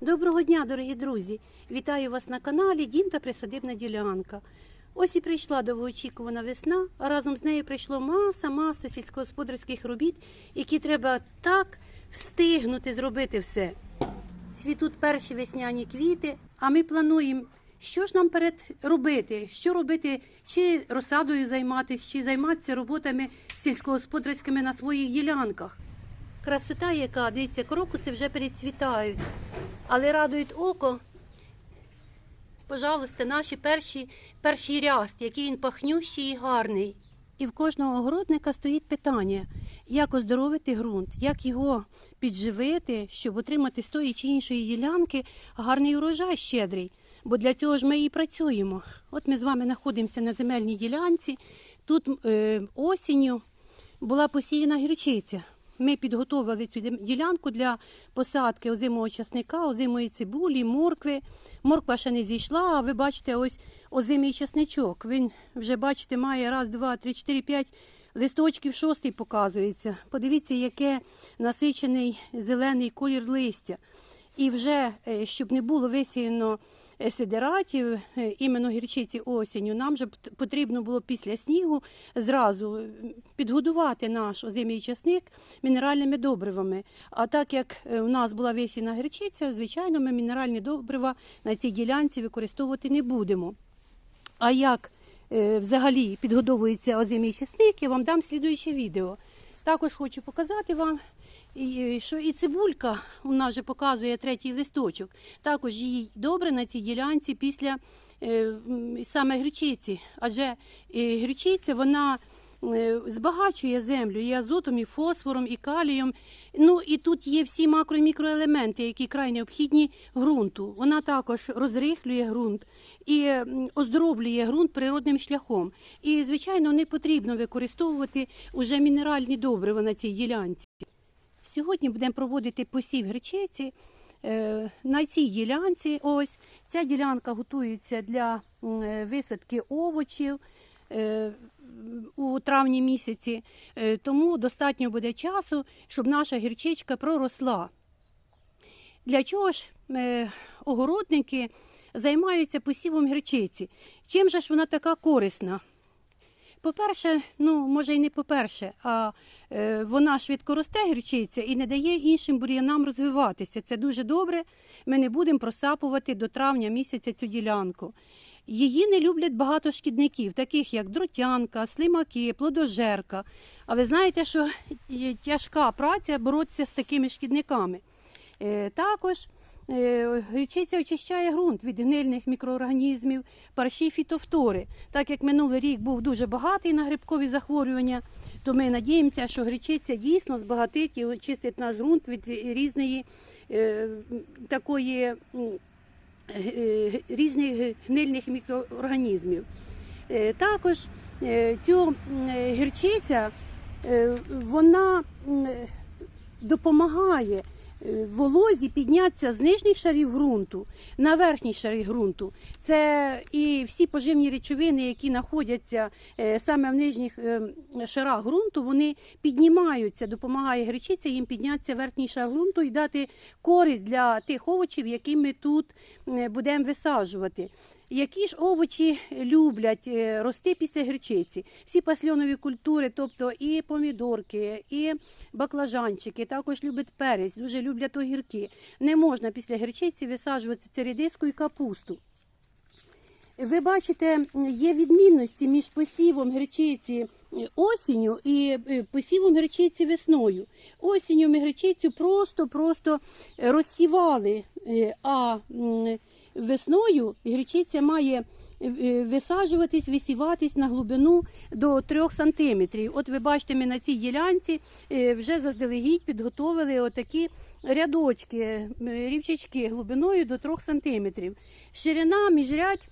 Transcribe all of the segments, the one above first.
Доброго дня, дорогі друзі! Вітаю вас на каналі Дім та Присадибна ділянка. Ось і прийшла довгоочікувана весна, а разом з нею прийшло маса, маса сільськогосподарських робіт, які треба так встигнути зробити все. Цвітуть перші весняні квіти, а ми плануємо, що ж нам перед робити, що робити, чи розсадою займатися, чи займатися роботами сільськогосподарськими на своїх ділянках. Красота, яка дивіться, крокуси вже перецвітають, але радують око. Пожалуйста, наші перші, перший ряст, який він пахнющий і гарний. І в кожного огородника стоїть питання, як оздоровити ґрунт, як його підживити, щоб отримати з тої чи іншої ділянки гарний урожай щедрий. Бо для цього ж ми і працюємо. От ми з вами знаходимося на земельній ділянці. Тут е, осінню була посіяна гірчиця. Ми підготовили цю ділянку для посадки озимого часника, озимої цибулі, моркви. Морква ще не зійшла, а ви бачите ось озимий часничок. Він вже, бачите, має раз, два, три, чотири, п'ять листочків, шостий показується. Подивіться, яке насичений зелений колір листя. І вже, е, щоб не було висіяно сидератів, е, іменно гірчиці осінню, нам же потрібно було після снігу зразу підгодувати наш озимий часник мінеральними добривами. А так як е, у нас була висіяна гірчиця, звичайно, ми мінеральні добрива на цій ділянці використовувати не будемо. А як е, взагалі підгодовується озимий чесник, я вам дам слідуюче відео. Також хочу показати вам, і- що і цибулька у нас вже показує третій листочок. Також їй добре на цій ділянці після е, саме гречиці. Адже е, гречиця вона е, збагачує землю і азотом, і фосфором, і калієм. Ну і тут є всі макро і мікроелементи, які край необхідні ґрунту. Вона також розрихлює ґрунт і оздоровлює ґрунт природним шляхом. І, звичайно, не потрібно використовувати уже мінеральні добрива на цій ділянці. Сьогодні будемо проводити посів гречиці е, на цій ділянці. Ось ця ділянка готується для е, висадки овочів. е, У травні місяці, тому достатньо буде часу, щоб наша гірчичка проросла. Для чого ж огородники займаються посівом гірчиці? Чим же ж вона така корисна? По-перше, ну може і не по-перше, а е, вона швидко росте гірчиця і не дає іншим бур'янам розвиватися. Це дуже добре. Ми не будемо просапувати до травня місяця цю ділянку. Її не люблять багато шкідників, таких як дротянка, слимаки, плодожерка. А ви знаєте, що тяжка праця боротися з такими шкідниками. Е, Також е, очищає ґрунт від гнильних мікроорганізмів, парші фітофтори. Так як минулий рік був дуже багатий на грибкові захворювання, то ми надіємося, що гречиця дійсно збагатить і очистить наш ґрунт від різної е, такої г- різних гнильних мікроорганізмів. Е, Також е, цю е, гірчиця е, вона е, допомагає е, волозі піднятися з нижніх шарів ґрунту на верхній шарі ґрунту. Це і всі поживні речовини, які знаходяться е, саме в нижніх е, шарах ґрунту, вони піднімаються, допомагає гречиця їм піднятися верхній шар ґрунту і дати користь для тих овочів, які ми тут е, будемо висаджувати. Які ж овочі люблять е, рости після гречиці? Всі пасльонові культури, тобто і помідорки, і баклажанчики, також люблять перець, дуже люблять огірки. Не можна після гречиці висаджувати цередиску і капусту. Ви бачите, є відмінності між посівом гречиці осінню і е, посівом гречиці весною. Осінню ми гречицю просто-просто розсівали, е, а весною гречиця має е, висаджуватись, висіватись на глибину до 3 сантиметрів. От ви бачите, ми на цій ділянці е, вже заздалегідь підготовили отакі рядочки, е, рівчачки глибиною до 3 сантиметрів. Ширина міжрядь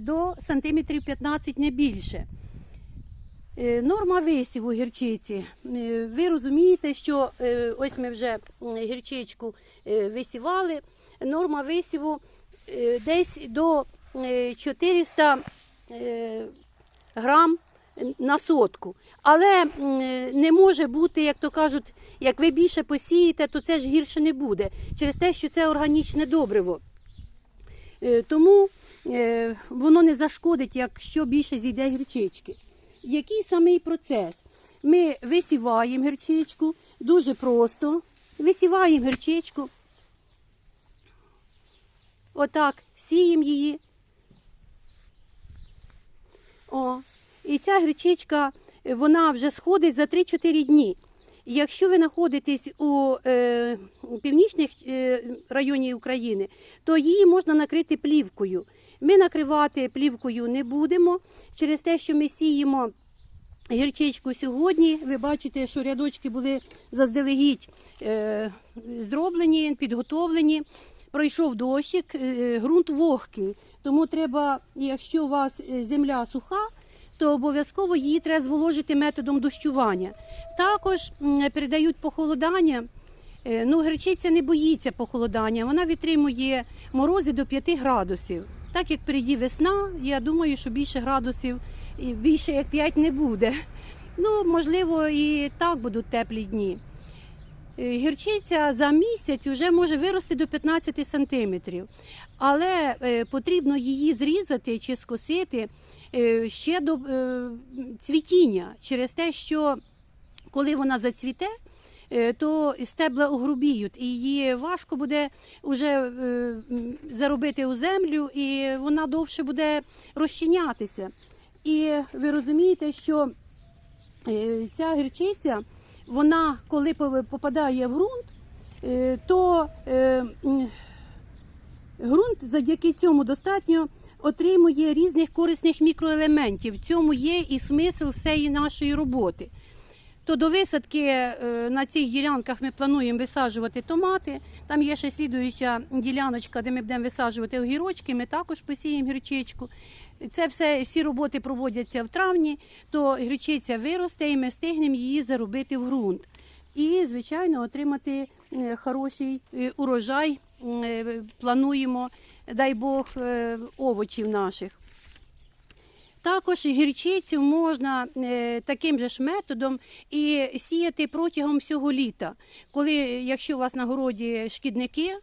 до сантиметрів 15 не більше. Норма висіву гірчиці. Ви розумієте, що ось ми вже гірчичку висівали. Норма висіву е, десь до е, 400 е, грам на сотку. Але е, не може бути, як то кажуть, як ви більше посієте, то це ж гірше не буде. Через те, що це органічне добриво. Е, Тому е, воно не зашкодить, якщо більше зійде гірчички. Який самий процес? Ми висіваємо гірчичку дуже просто. Висіваємо гірчичку. Отак, сіємо її. О, і ця гречичка, вона вже сходить за 3-4 дні. Якщо ви знаходитесь у е, північних е, районі України, то її можна накрити плівкою. Ми накривати плівкою не будемо через те, що ми сіємо гірчичку сьогодні. Ви бачите, що рядочки були заздалегідь е, зроблені, підготовлені. Пройшов дощик, е, ґрунт вогкий. Тому треба, якщо у вас е, земля суха, то обов'язково її треба зволожити методом дощування. Також передають похолодання. Е, Ну, гречиця не боїться похолодання, вона витримує морози до 5 градусів. Так як прийде весна, я думаю, що більше градусів більше як 5 не буде. Ну, можливо, і так будуть теплі дні. Е, Гірчиця за місяць вже може вирости до 15 сантиметрів, але е, потрібно її зрізати чи скосити е, ще до цвітіння. Через те, що коли вона зацвіте, то стебла огрубіють, і її важко буде вже заробити у землю, і вона довше буде розчинятися. І ви розумієте, що ця гірчиця, вона коли попадає в ґрунт, е, то е, ґрунт завдяки цьому достатньо отримує різних корисних мікроелементів. В цьому є і смисл всієї нашої роботи. То до висадки е, на цих ділянках ми плануємо висаджувати томати. Там є ще слідуюча діляночка, де ми будемо висаджувати огірочки. Ми також посіємо гірчичку. Це все, всі роботи проводяться в травні, то гірчиця виросте і ми встигнемо її заробити в ґрунт. І, звичайно, отримати е, хороший е, урожай. Плануємо, дай Бог, овочів наших. Також гірчицю можна е, таким же ж методом і сіяти протягом всього літа. Коли, якщо у вас на городі шкідники,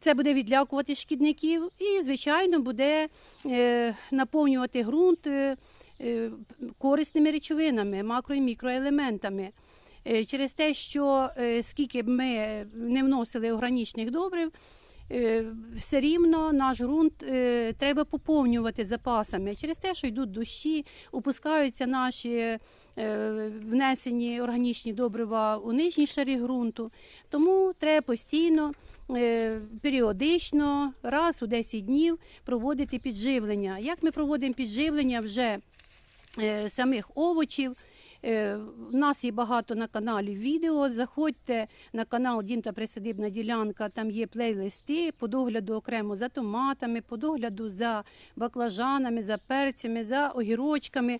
це буде відлякувати шкідників і, звичайно, буде е, наповнювати ґрунт е, корисними речовинами, макро і мікроелементами. Через те, що скільки б ми не вносили органічних добрив, все рівно наш ґрунт е, треба поповнювати запасами. Через те, що йдуть дощі, опускаються наші е, внесені органічні добрива у нижні шари ґрунту. Тому треба постійно, е, періодично, раз у 10 днів проводити підживлення. Як ми проводимо підживлення вже е, самих овочів? Е, У нас є багато на каналі відео. Заходьте на канал Дім та Присадибна ділянка. Там є плейлисти по догляду окремо за томатами, по догляду за баклажанами, за перцями, за огірочками.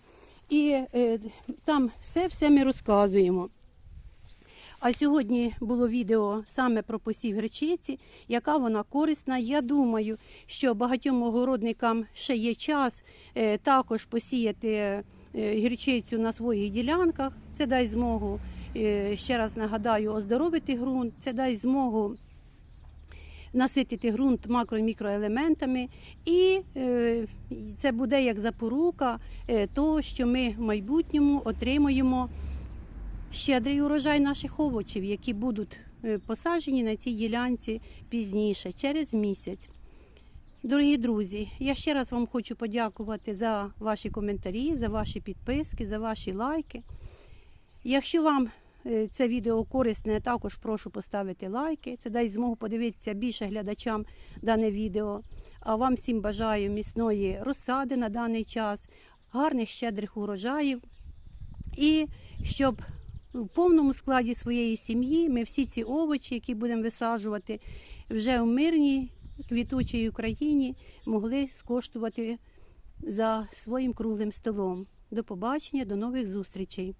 І е, там все-все ми розказуємо. А сьогодні було відео саме про посів гречиці, яка вона корисна. Я думаю, що багатьом огородникам ще є час е, також посіяти е, гірчицю на своїх ділянках. Це дасть змогу, е, ще раз нагадаю, оздоровити ґрунт, це дасть змогу наситити ґрунт макро і мікроелементами, і е, це буде як запорука е, того, що ми в майбутньому отримуємо щедрий урожай наших овочів, які будуть е, посаджені на цій ділянці пізніше, через місяць. Дорогі друзі, я ще раз вам хочу подякувати за ваші коментарі, за ваші підписки, за ваші лайки. Якщо вам е, це відео корисне, також прошу поставити лайки. Це дасть змогу подивитися більше глядачам дане відео. А вам всім бажаю міцної розсади на даний час, гарних щедрих урожаїв. І щоб в повному складі своєї сім'ї ми всі ці овочі, які будемо висаджувати, вже в мирній квітучій Україні могли скоштувати за своїм круглим столом. До побачення, до нових зустрічей.